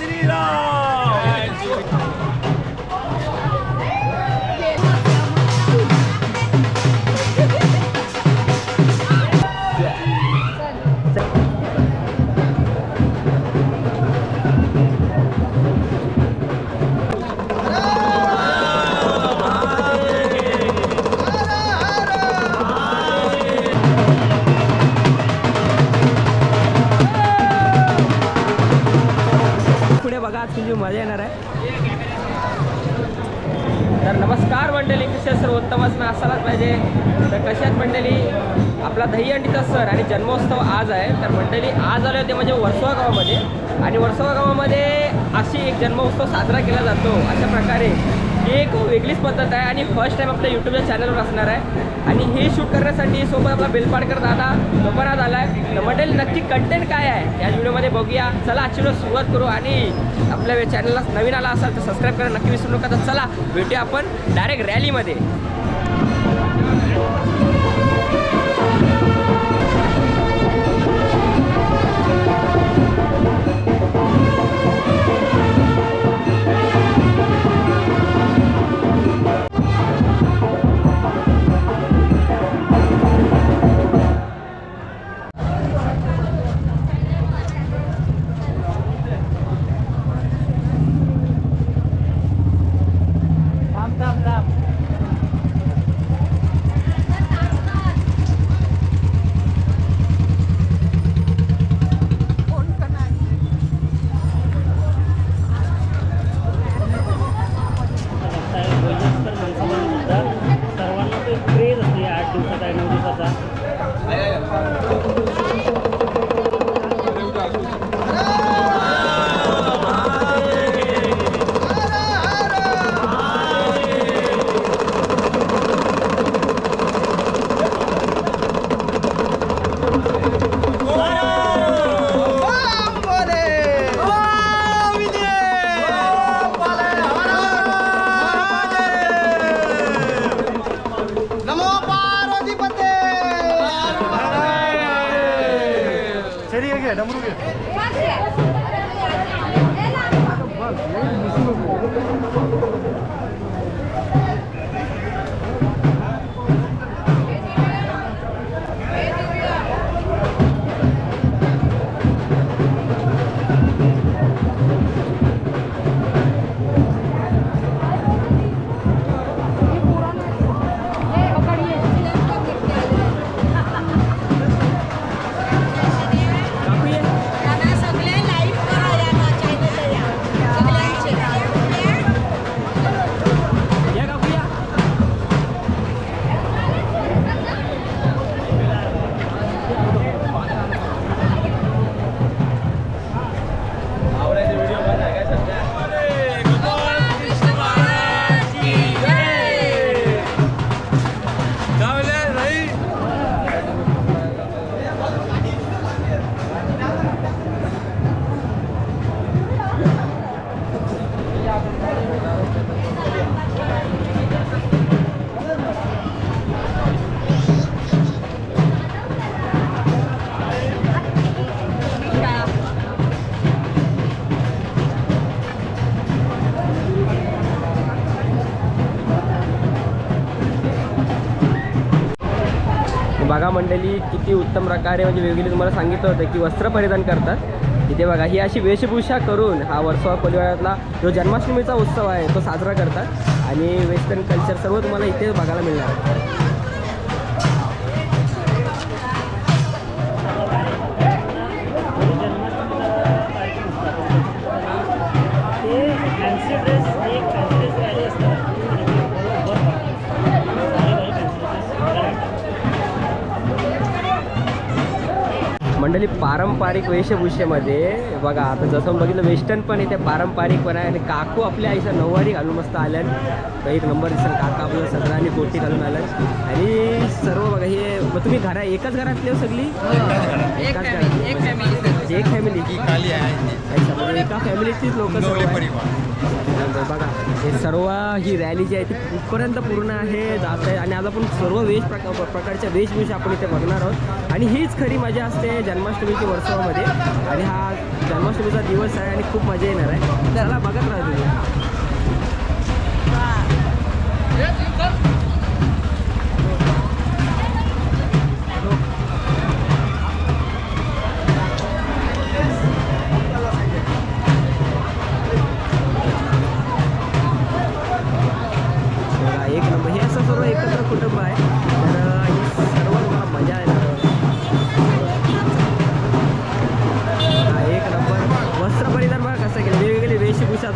पुढे येणार आहे. तर नमस्कार मंडळी कसे सर उत्तम असणं असायलाच पाहिजे. तर कशात मंडळी? आपला दहीहंडीचा सण आणि जन्मोत्सव आज आहे. तर मंडळी आज आले होते म्हणजे वर्सोवा गावामध्ये. आणि वर्सोवा गावामध्ये अशी एक जन्मोत्सव साजरा केला जातो. अशा प्रकारे ही एक वेगळीच पद्धत आहे आणि फर्स्ट टाईम आपल्या यूट्यूबच्या चॅनलवर असणार आहे. आणि हे शूट करण्यासाठी सोबत आपला बेलपाडकर दादा तो पण नक्की कंटेंट काय आहे? या व्हिडिओमध्ये बघूया. चला आजची व्हिडिओ सुरुवात करू आणि आपल्या चॅनलला नवीन आला असाल तर सबस्क्राईब करायला नक्की विसरू नका. तर चला भेटूया आपण डायरेक्ट रॅलीमध्ये बघा मंडळी किती उत्तम प्रकारे म्हणजे वेगवेगळी तुम्हाला सांगितलं होतं की वस्त्र परिधान करतात. इथे बघा ही अशी वेशभूषा करून हा वर्सोवा कोलिवाड्यातला जो जन्माष्टमीचा उत्सव आहे तो साजरा करतात. आणि वेस्टर्न कल्चर सर्व तुम्हाला इथे बघायला मिळणार. मंडळी पारंपरिक वेशभूषेमध्ये बघा आता जसं बघितलं वेस्टर्न पण इथे पारंपरिक पण आहे. आणि काकू आपल्या आईचा नऊवारी घालून मस्त आल्यान तर एक नंबर दिसेल काका आपलं सगळं आणि कोटी घालून आलं आणि सर्व बघा हे मग तुम्ही घरा एकाच घरातले हो सगळी? एकाच घरातली. म्हणजे एक फॅमिली ही खाली आहे अच्छा म्हणजे एका फॅमिलीचीच लोक बघा हे सर्व ही रॅली जी आहे ती कुठपर्यंत पूर्ण आहे जात आहे. आणि आज आपण सर्व वेश प्रकार प्रकारच्या वेशभूषा आपण इथे बघणार आहोत. आणि हीच खरी मजा असते जन्माष्टमीची वर्षामध्ये आणि हा जन्माष्टमीचा दिवस आहे आणि खूप मजा येणार आहे. त्याला बघत राहा तुम्ही. एक नंबर. हे असं सर्व एकत्र कुटुंब आहे.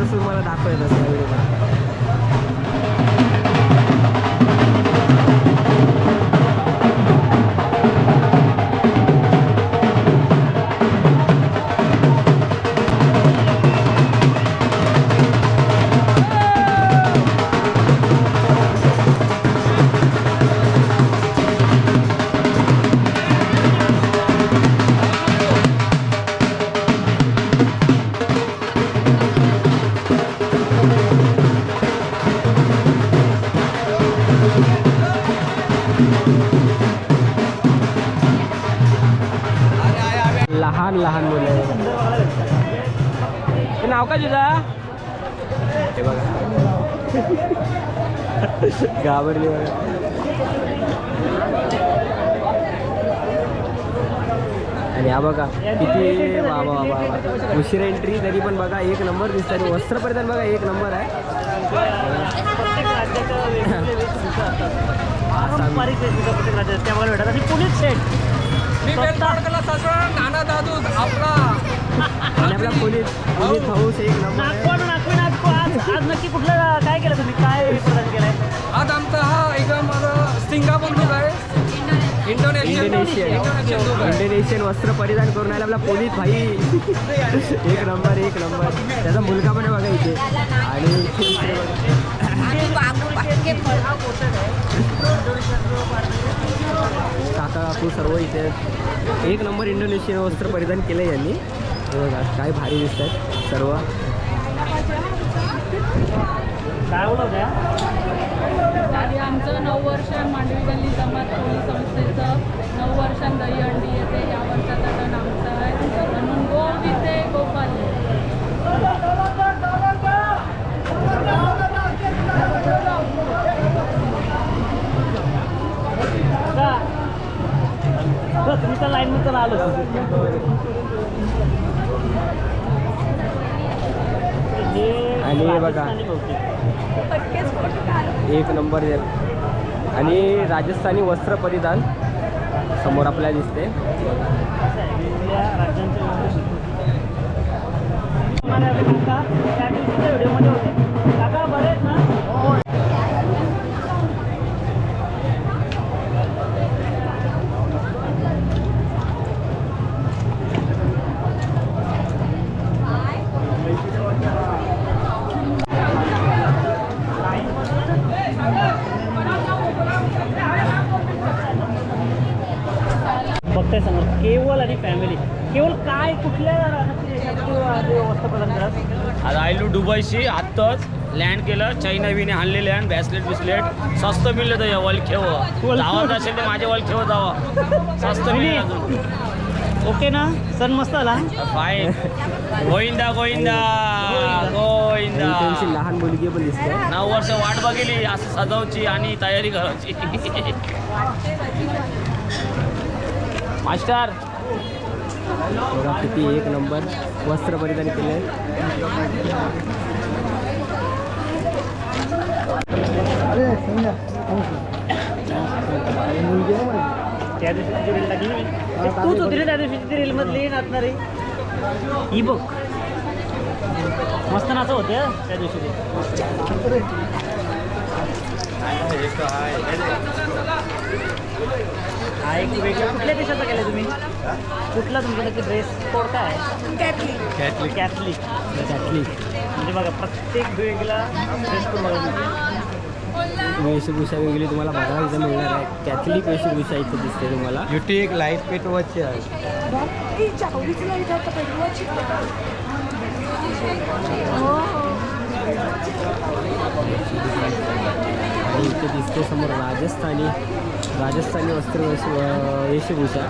जसं मला दाखवत असं व्हिडिओ लहान मुलं ते नाव काय तुझं हे बघा घाबरली बघा आणि हा बघा किती बाबा बाबा उशीर एंट्री तरी पण बघा एक नंबर दिसतं आणि वस्त्र परिधान बघा एक नंबर आहे प्रत्येक राज्याच्या वेगवेगळे वेशभूषा असतात पोलीस सेट नाना दादू आपला. आणि आपला पोलीस पोलीस हाऊस एक नंबर आहे. नागपूर नागपूर नागपूर आज आज नक्की कुठलं काय केलं तुम्ही? काय प्रदान केलंय? आज आमचा हा एकदम सिंगापूर लुक आहे. Indonesian Indonesian. इंडोनेशियन लुक आहे. इंडोनेशियन वस्त्र परिधान करून आला आपला पोलीस भाई. एक नंबर एक नंबर. त्याचा मुलगा पण आहे बघा इथे. आणि काका काकू सर्व इथे एक नंबर इंडोनेशियन वस्त्र परिधान केलं यांनी. बघा काय भारी दिसत आहेत सर्व. काय आमचं नऊ वर्ष मांडवी गल्ली जमात पोलीस संस्थेचं नऊ वर्षां दहीहंडी येते या वर्षाचा सण आमचा आहे म्हणून गो तिथे गोपाल तुम्ही तर लाईन मध्ये आलो हे आणि हे बघा. एक नंबर आणि राजस्थानी वस्त्र परिधान. समोर आपल्याला दिसते. असं आहे, वेगवेगळ्या राज्यांचे वेगवेगळे मला आता काका त्या दिवशीच्या व्हिडिओमध्ये होते काका बरे आहेत ना हो बघताय समोर केवळ आणि फॅमिली केवळ काय कुठल्या व्यवस्था प्रदान करत आज आयलू दुबईशी आत्ताच लँड केलं. चायना विने आणलेले आहे ब्रॅसलेट बिस्लेट. स्वस्त मिळलं तर वलखेव जावं असेल तर माझ्या वलखेव जावं. स्वस्त मिळेल ओके ना? सण मस्त आला. फाय गोविंदा गोविंदा. गोविंदा. आणि लहान मुलगी पण दिसते. नऊ वर्ष वाट बघितली असं सजवची आणि तयारी करायची. मास्टर. बघा किती एक नंबर वस्त्र परिधान केले. त्या दिवशीची रील टाकली तूच होती. त्या दिवशीची ती रीलमधली नाचणारी. ही बघ. मस्त नाच होते हं त्या दिवशी. हा एक वेगळ्या कुठल्या देशाचा केला तुम्ही? कुठला तुमचा नक्की ड्रेस कोड काय कॅथलिक कॅथलिक कॅथलिक म्हणजे बघा प्रत्येक वेगळा ड्रेस कोड बघा वेशभूषा वेगळी तुम्हाला बघायला इथं मिळणार आहे. कॅथलिक वेशभूषा इथं दिसते तुम्हाला. युटी एक लाईट पेट वॉच आहे. आणि इथे दिसते समोर राजस्थानी. राजस्थानी वस्त्र वेशभूषा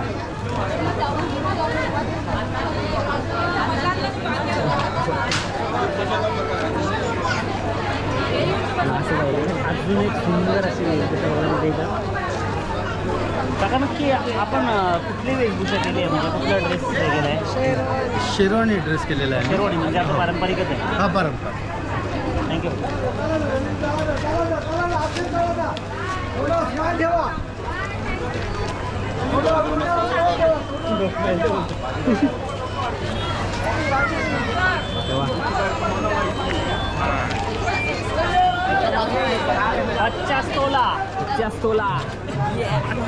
असं पाहिजे अजून एक सुंदर अशी इथं. काका नक्की आपण कुठली वेशभूषा केली आहे? म्हणजे कुठला ड्रेस केलेला आहे शेरवानी ड्रेस केलेला आहे. शेरवाणी म्हणजे आपलं पारंपरिकच आहे. हा परंपरा थँक्यू पचास तोला पचास तोला चॅनल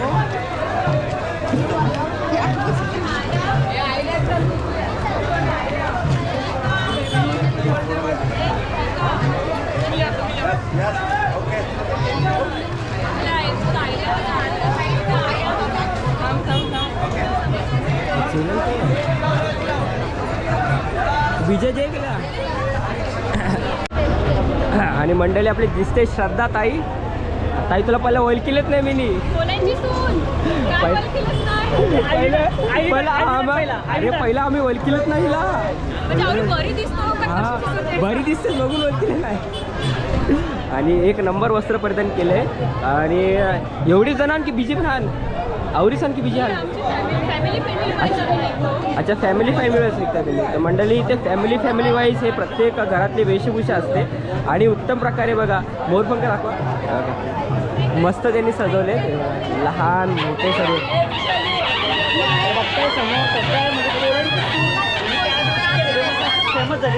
काय विजय जय केला. आणि मंडळी आपली दिसते श्रद्धा ताई. ताई तुला पहिला ओळखीलेच नाही मी अरे पहिला आम्ही ओळखीलच नाही बरी दिसतो बघून ओळखीले नाही. आणि एक नंबर वस्त्र परिधान केले आणि एवढी जण आणखी बिजी पण हान. आवरीच आणखी बिजी हान. अच्छा. फॅमिली फॅमिली वाईज निघता तुम्ही. तर मंडळी इथे फॅमिली फॅमिली वाईज हे प्रत्येक घरातली वेशभूषा असते. आणि उत्तम प्रकारे बघा मोरपंख दाखवा. हा. मस्त त्यांनी सजवले. लहान मोठे कसं फेमस झाली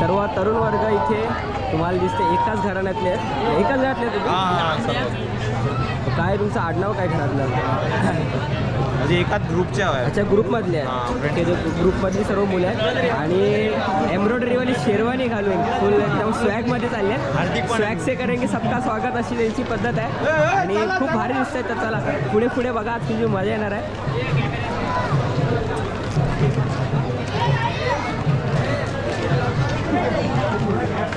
सर्व तरुण वर्ग इथे तुम्हाला दिसते. एकाच घराण्यातले आहेत. एकाच घरातले तुम्ही? काय तुमचं आडनाव काय घरातलं? म्हणजे एकाच ग्रुपच्या आहे अच्छा ग्रुपमधले आहेत. ग्रुपमधली सर्व मुलं आहेत. आणि एम्ब्रॉयडरीवाली शेरवानी घालून फुल एकदम स्वॅगमध्ये चालले आहेत. स्वॅग से करेंगे सबका स्वागत अशी त्यांची पद्धत आहे. आणि खूप भारी दिसत आहेत तर चला. पुढे पुढे बघा आज तुझी मजा येणार आहे.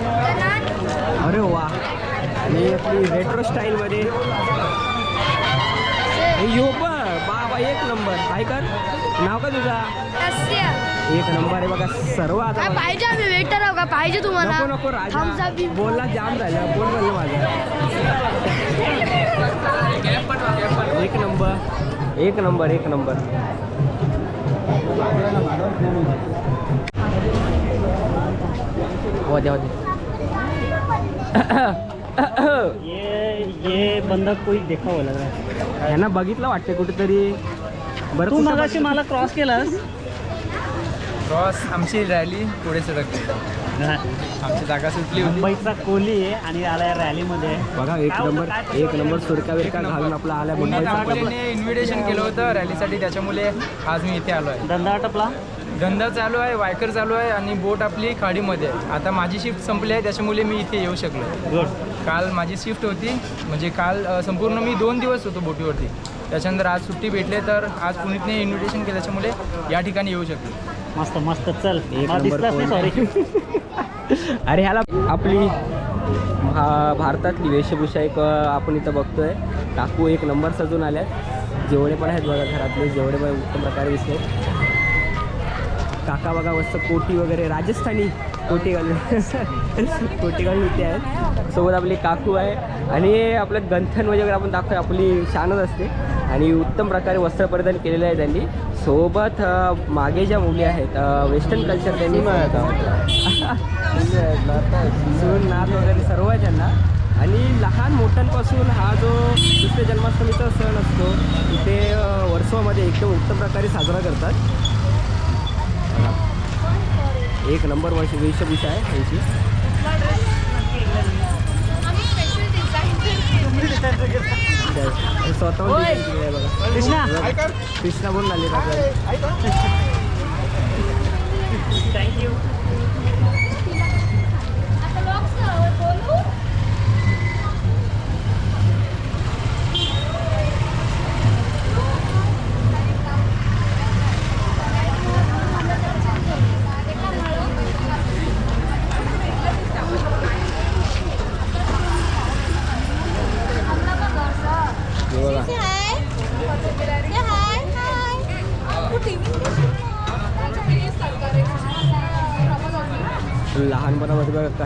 अरे वा आणि आपली रेट्रो स्टाईलमध्ये हे यो बाबा एक नंबर काय कर नाव का तुझा? एक नंबर आहे बघा सर्व आता. पाहिजे आम्ही वेटर आहो का? पाहिजे तुम्हाला? नको नको राजा. बी- बोलला जाम झालं. बोल बोललं माझं. एक नंबर एक नंबर एक नंबर हो हो द्या ये ये बंदा कोई देखा हो लग रहा है। यांना बघितलं वाटते कुठेतरी। बरं तू मगाशी? मला क्रॉस केलास. क्रॉस आमची रॅली पुढे सरकली आमची जागा सुटली मुंबईचा कोहली आहे आणि आलाय रॅलीमध्ये बघा एक नंबर एक? नंबर सुरका विरका घालून आपला आला पुन्हा मुंबईचा इन्व्हिटेशन केलं होतं रॅलीसाठी त्याच्यामुळे आज मी इथे आलो आहे धंदा आटपला? धंदा चालू आहे वायकर चालू आहे आणि बोट आपली खाडीमध्ये आहे. आता माझी शिफ्ट संपली आहे त्याच्यामुळे मी इथे येऊ शकलो. गुड. काल माझी शिफ्ट होती म्हणजे काल अ, संपूर्ण मी दोन दिवस होतो बोटीवरती. त्याच्यानंतर आज सुट्टी भेटले तर आज पुणेतने इन्व्हिटेशन केलं त्याच्यामुळे या ठिकाणी येऊ शकलो. मस्त मस्त. चल. एक मला नंबर दिसलाच नाही कोण? सॉरी अरे ह्याला आपली भा भारतातली वेशभूषा एक अ, आपण इथं बघतोय. काकू एक नंबर सजून आल्यात. जेवढे पण आहेत बघा घरातले जेवढे पण उत्तम प्रकारे दिसले. काका बघा मस्त कोटी वगैरे राजस्थानी कोटी घालून. कोटी घालून इथे आहेत. सोबत आपली काकू आहे. आणि आपलं गंथन वगैरे आपण दाखवतो आपली शानच असते. आणि उत्तम प्रकारे वस्त्र परिधान केलेलं आहे त्यांनी. सोबत मागे ज्या मुली आहेत वेस्टर्न कल्चर त्यांनी सून नाथ वगैरे सर्व आहे त्यांना. आणि लहान मोठ्यांपासून हा जो कृष्ण जन्माष्टमीचा सण असतो इथे अ, वर्सोमध्ये एकदम उत्तम प्रकारे साजरा करतात. एक नंबर वर्ष वेशभूषा आहे त्यांची. कृष्णा. कृष्णा बोलून आले थँक्यू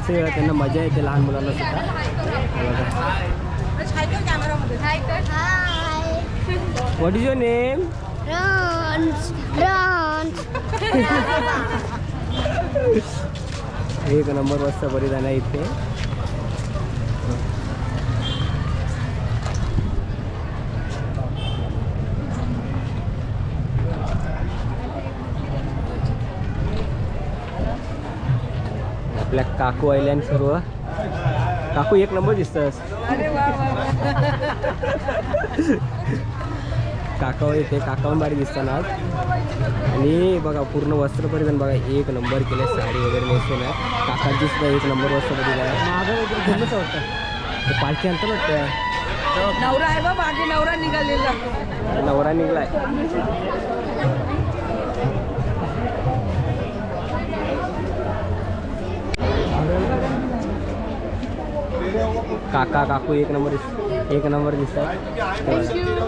कसे वेळा त्यांना मजा येते लहान मुलांना सुद्धा. Your name? रंज रंज एक नंबर वाजता परिधान आहे इथे. आपल्या काकू आणि सर्व. काकू एक नंबर दिसतस काकावर येते काकावर बारी दिसताना आज. आणि बघा पूर्ण वस्त्र परिधान बघा एक नंबर केलं साडी वगैरे नेसून आहे. काकांची सुद्धा एक नंबर वस्त्र परिधान आहे. माझं वगैरे घेऊनच वाटतं पालखी अंतर वाटतं. नवरा आहे बा नवरा निघालेला. नवरा निघलाय. काका काकू एक नंबर दिस एक नंबर दिसतात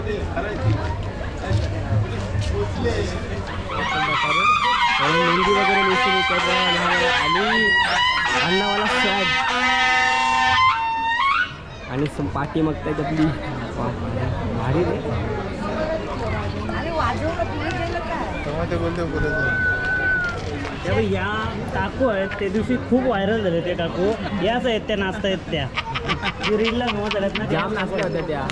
मेहंदी वगैरे येतात आणि अण्णावाला स्वॅग आणि पाठी मग त्याच्यातली भारी रे. या काकू आहेत त्या दिवशी खूप व्हायरल झाले ते काकू. याच आहेत त्या नाचता आहेत त्या. जे जाम नाचल्या होत्या त्या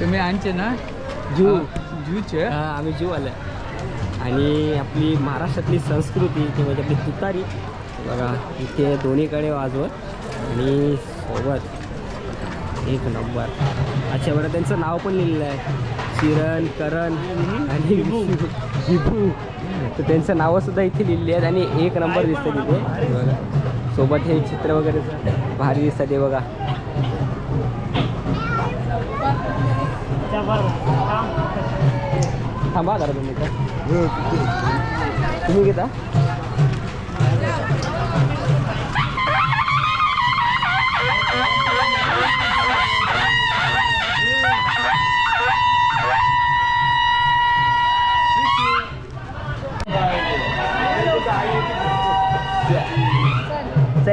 तुम्ही आणचे ना? जू. जूचे. हा, आम्ही जीव आलं आणि आपली महाराष्ट्रातली संस्कृती ती म्हणजे आपली तुतारी बघा इथे दोन्हीकडे वाजवत आणि सोबत एक नंबर अच्छा बरं त्यांचं नाव पण लिहिलेलं आहे. चिरण करण आणि विभू. तर त्यांचं नावंसुद्धा इथे लिहिली आहेत आणि एक नंबर दिसतं तिथे. बघा सोबत हे चित्र वगैरे भारी दिसतं ते बघा. थांबा जरा तुम्ही तुम्ही घेता?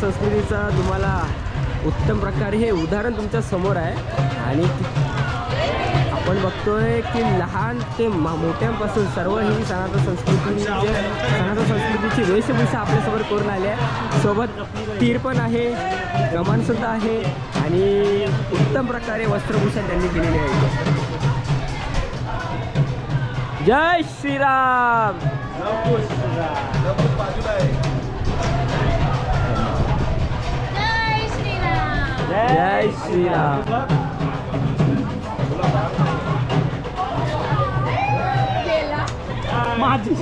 संस्कृती संस्कृतीचं तुम्हाला उत्तम प्रकारे हे उदाहरण तुमच्यासमोर आहे. आणि आपण बघतोय की लहान ते मोठ्यांपासून सर्व ही सनातन संस्कृती जे सनातन संस्कृतीची वेशभूषा आपल्यासमोर करून आली आहे. सोबत तीर पण आहे गमनसुद्धा आहे आणि उत्तम प्रकारे वस्त्रभूषण त्यांनी केलेली आहे. जय श्रीराम! श्रीराम जय श्रीराम माझी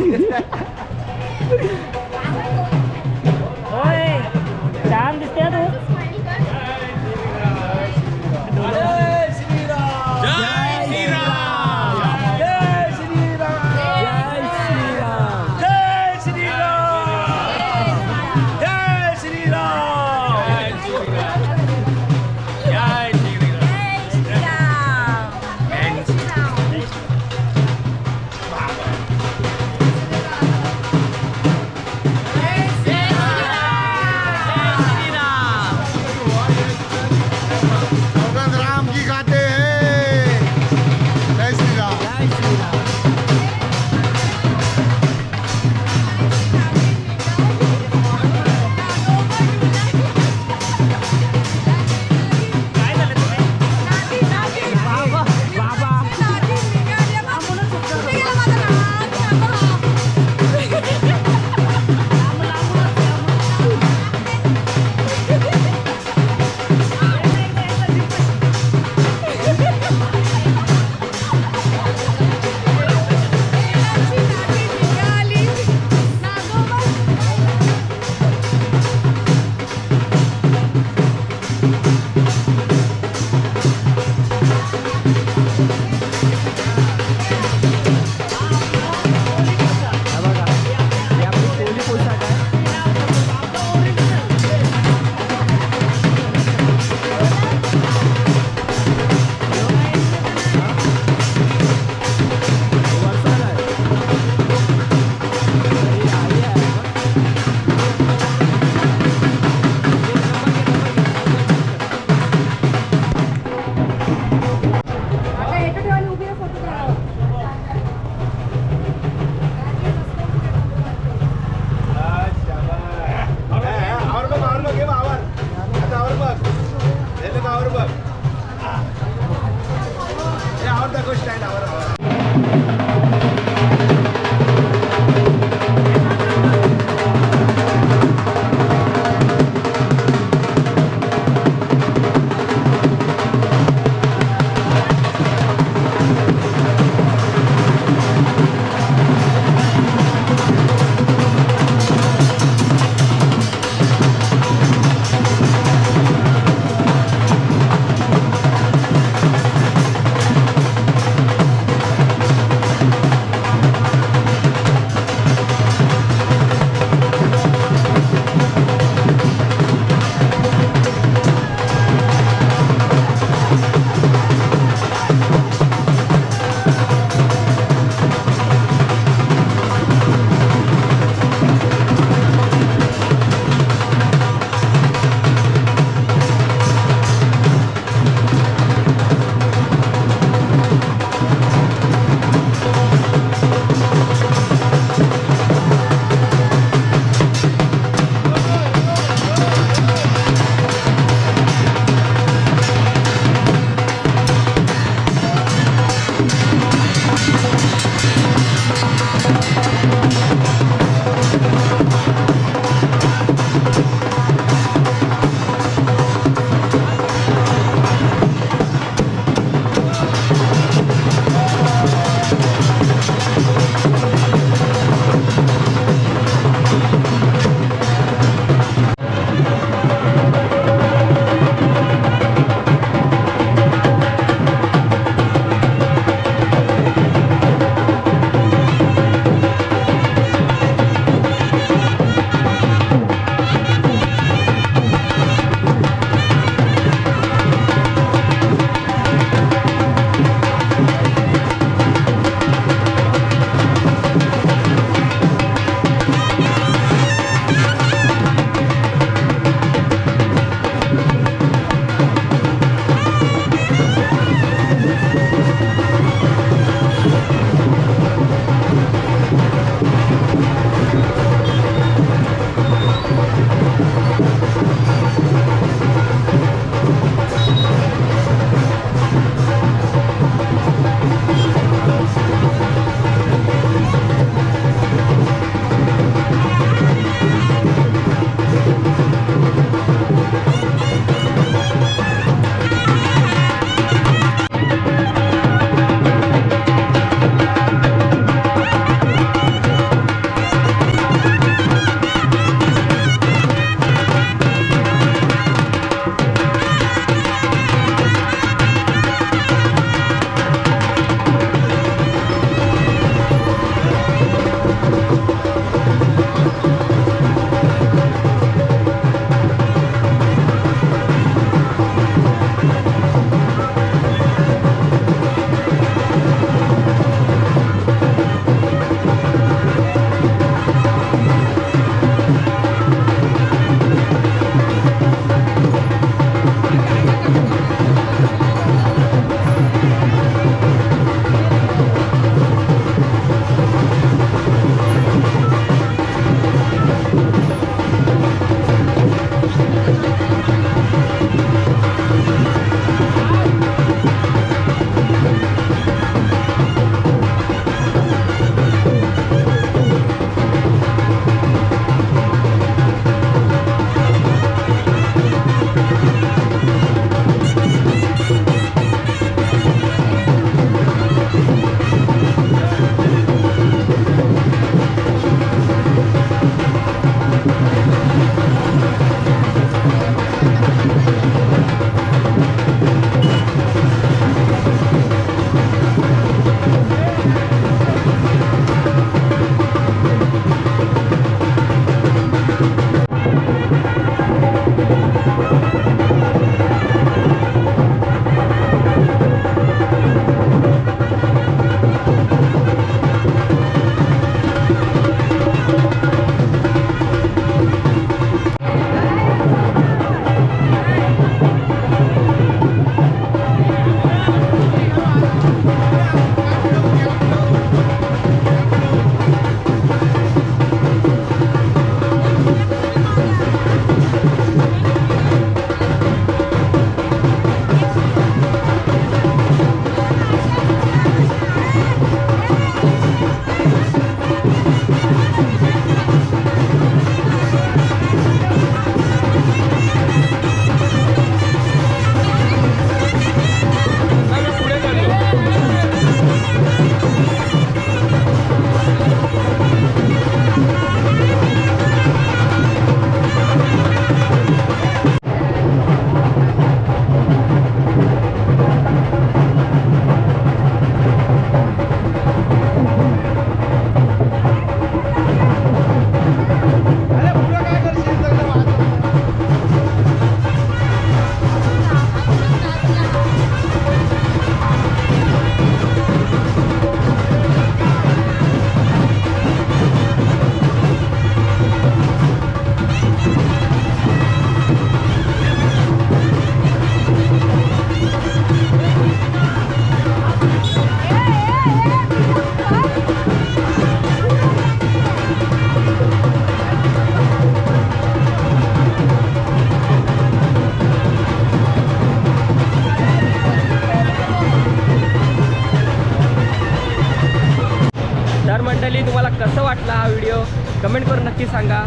कसं वाटला हा व्हिडिओ कमेंट करून नक्की सांगा.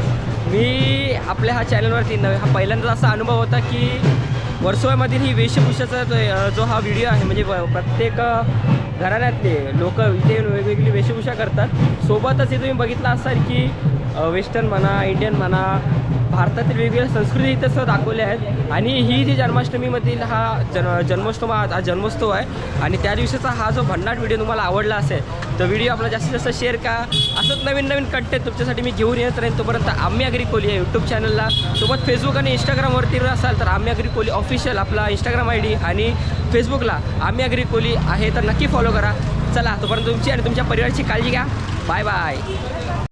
मी आपल्या हा चॅनलवरती नवे हा पहिल्यांदा असा अनुभव होता की वर्सोवामधील ही वेशभूषाचा जो हा व्हिडिओ आहे म्हणजे प्रत्येक घराण्यातले लोक इथे वेगवेगळी वेशभूषा करतात. सोबतच हे तुम्ही बघितलं असाल की वेस्टर्न म्हणा इंडियन म्हणा भारतातील वेगवेगळ्या संस्कृती इथं सुद्धा दाखवल्या आहेत. आणि ही जी जन्माष्टमीमधील हा जन जन्मोत्सव हा हा जन्मोत्सव आहे. आणि त्या दिवशीचा हा जो भन्नाट व्हिडिओ तुम्हाला आवडला असेल तर व्हिडिओ आपला जास्तीत जास्त शेअर का असंच नवीन नवीन कंटेंट तुमच्यासाठी मी घेऊन येत राहीन. तोपर्यंत आम्ही अग्री कोहली आहे यूट्यूब चॅनलला सोबत फेसबुक आणि इंस्टाग्रामवरती असाल तर आम्ही अग्री कोहली ऑफिशियल आपला इंस्टाग्राम आय डी आणि फेसबुकला आम्ही अग्री कोहली आहे तर नक्की फॉलो करा. चला तोपर्यंत तुमची आणि तुमच्या परिवाराची काळजी घ्या. Bye bye